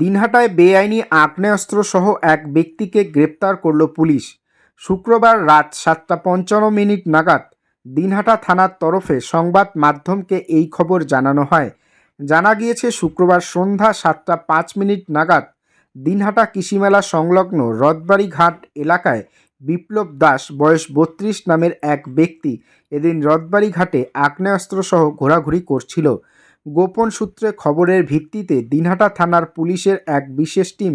দিনহাটায় বেআইনি আগ্নেয়াস্ত্র সহ এক ব্যক্তিকে গ্রেপ্তার করল পুলিশ। শুক্রবার রাত সাতটা পঞ্চান্ন মিনিট নাগাদ দিনহাটা থানার তরফে সংবাদ মাধ্যমকে এই খবর জানানো হয়। জানা গিয়েছে, শুক্রবার সন্ধ্যা সাতটা পাঁচ মিনিট নাগাদ দিনহাটা কৃষিমেলা সংলগ্ন রথবাড়ি ঘাট এলাকায় বিপ্লব দাস বয়স বত্রিশ নামের এক ব্যক্তি এদিন রথবাড়ি ঘাটে আগ্নেয়াস্ত্রসহ ঘোরাঘুরি করছিল। গোপন সূত্রে খবরের ভিত্তিতে দিনহাটা থানার পুলিশের এক বিশেষ টিম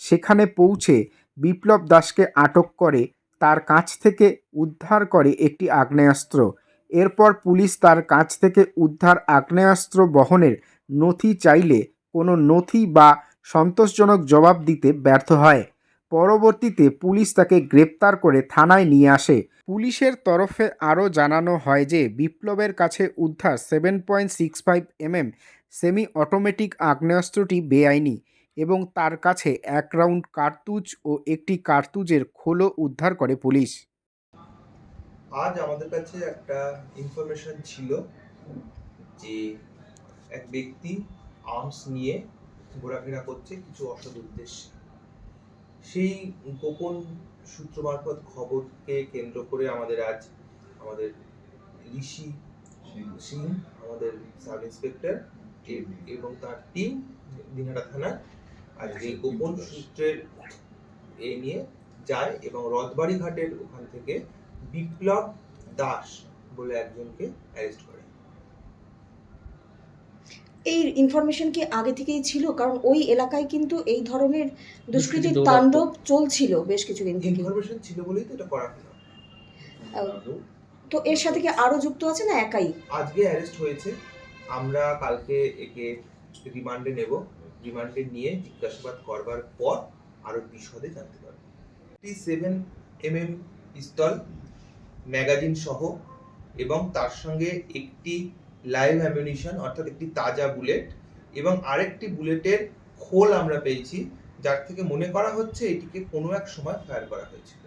সেখানে পৌঁছে বিপ্লব দাসকে আটক করে, তার কাছ থেকে উদ্ধার করে একটি আগ্নেয়াস্ত্র। এরপর পুলিশ তার কাছ থেকে উদ্ধার আগ্নেয়াস্ত্র বহনের নথি চাইলে কোনো নথি বা সন্তোষজনক জবাব দিতে ব্যর্থ হয়। পরবর্তীতে পুলিশ তাকে গ্রেপ্তার করে থানায় নিয়ে আসে। পুলিশের তরফে আরও জানানো হয় যে, বিপ্লবের কাছে উদ্ধার seven point six five mm semi automatic আগ্নেয়াস্ত্রটি বেআইনি এবং তার কাছে এক রাউন্ড কার্তুজ ও একটি কার্তুজের খোলও উদ্ধার করে পুলিশ। আজ আমাদের কাছে একটা ইনফরমেশন ছিল যে, এক ব্যক্তি আর্মস নিয়ে ঘোরাফেরা করছে কিছু অসৎ উদ্দেশ্যে। সেই গোপন সূত্র মারফত খবরকে কেন্দ্র করে আমাদের আজ আমাদের ঋষি সিং। আমাদের সাব ইন্সপেক্টর এবং তার টিম দিনহাটা থানায় আজকে গোপন সূত্রের এ নিয়ে যায় এবং রথবাড়ি ঘাটের ওখান থেকে বিপ্লব দাস বলে একজনকে অ্যারেস্ট করে। এই ইনফরমেশন কি আগে থেকেই ছিল? কারণ ওই এলাকায় কিন্তু এই ধরনের দুষ্কৃতির দুষ্কৃতি তাণ্ডব চলছিল বেশ কিছুদিন থেকে। ইনফরমেশন ছিল বলেই তো এটা করা হলো। তো এর সাথে কি আরও যুক্ত আছে না একাই? আজকে অ্যারেস্ট হয়েছে। আমরা কালকে একে রিমান্ডে নেব। রিমান্ডে নিয়ে জিজ্ঞাসাবাদ করবার পর আরও বিশদে জানতে পারব। T seven M M pistol magazine সহ এবং তার সঙ্গে একটি লাইভ অ্যামিউনিশন অর্থাৎ একটি তাজা বুলেট এবং আরেকটি বুলেটের খোল আমরা পেয়েছি, যার থেকে মনে করা হচ্ছে এটিকে কোনো এক সময় ফায়ার করা হয়েছিল।